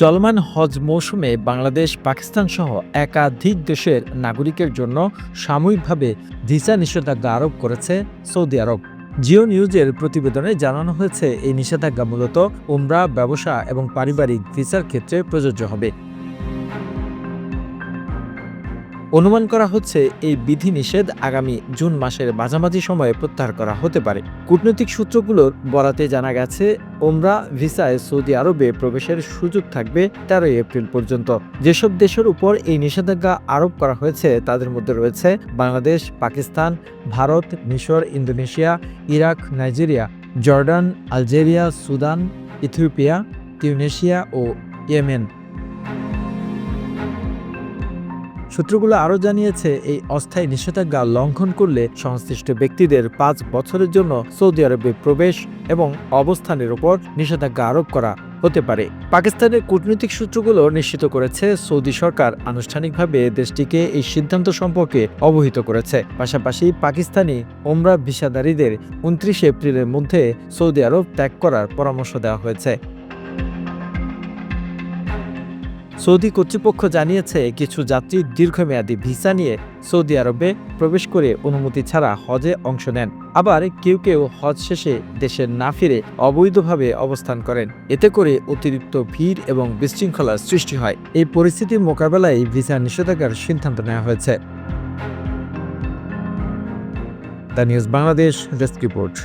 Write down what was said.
চলমান হজ মৌসুমে বাংলাদেশ, পাকিস্তান সহ একাধিক দেশের নাগরিকের জন্য সাময়িকভাবে ভিসা নিষেধাজ্ঞা আরোপ করেছে সৌদি আরব। জিও নিউজের প্রতিবেদনে জানানো হয়েছে, এই নিষেধাজ্ঞা মূলত উমরা, ব্যবসা এবং পারিবারিক ভিসার ক্ষেত্রে প্রযোজ্য হবে। অনুমান করা হচ্ছে এই বিধি নিষেধ আগামী জুন মাসের মাঝামাঝি সময়ে প্রত্যাহার করা হতে পারে। কূটনৈতিক সূত্রগুলোর বরাতে জানা গেছে, ওমরা ভিসায় সৌদি আরবে প্রবেশের সুযোগ থাকবে তেরোই এপ্রিল পর্যন্ত। যেসব দেশের উপর এই নিষেধাজ্ঞা আরোপ করা হয়েছে, তাদের মধ্যে রয়েছে বাংলাদেশ, পাকিস্তান, ভারত, মিশর, Indonesia, Iraq, Nigeria, Jordan, Algeria, Sudan, Ethiopia Tunisia ও ইয়েমেন। সূত্রগুলো আরও জানিয়েছে, এই অস্থায়ী নিষেধাজ্ঞা লঙ্ঘন করলে সংশ্লিষ্ট ব্যক্তিদের পাঁচ বছরের জন্য সৌদি আরবে প্রবেশ এবং অবস্থানের ওপর নিষেধাজ্ঞা আরোপ করা হতে পারে। পাকিস্তানের কূটনৈতিক সূত্রগুলো নিশ্চিত করেছে, সৌদি সরকার আনুষ্ঠানিকভাবে দেশটিকে এই সিদ্ধান্ত সম্পর্কে অবহিত করেছে। পাশাপাশি পাকিস্তানি ওমরা ভিসাদারীদের উনত্রিশে এপ্রিলের মধ্যে সৌদি আরব ত্যাগ করার পরামর্শ দেওয়া হয়েছে। সৌদি কর্তৃপক্ষ জানিয়েছে কিছু যাত্রী দীর্ঘমেয়াদী ভিসা নিয়ে সৌদি আরবে প্রবেশ করে অনুমতি ছাড়া হজে অংশ নেন। আবার কেউ কেউ হজ শেষে দেশে না ফিরে অবৈধভাবে অবস্থান করেন। এতে করে অতিরিক্ত ভিড় এবং বিশৃঙ্খলার সৃষ্টি হয়। এই পরিস্থিতির মোকাবেলায় ভিসা নিষেধাজ্ঞার সিদ্ধান্ত নেওয়া হয়েছে। The news Bangladesh desk report.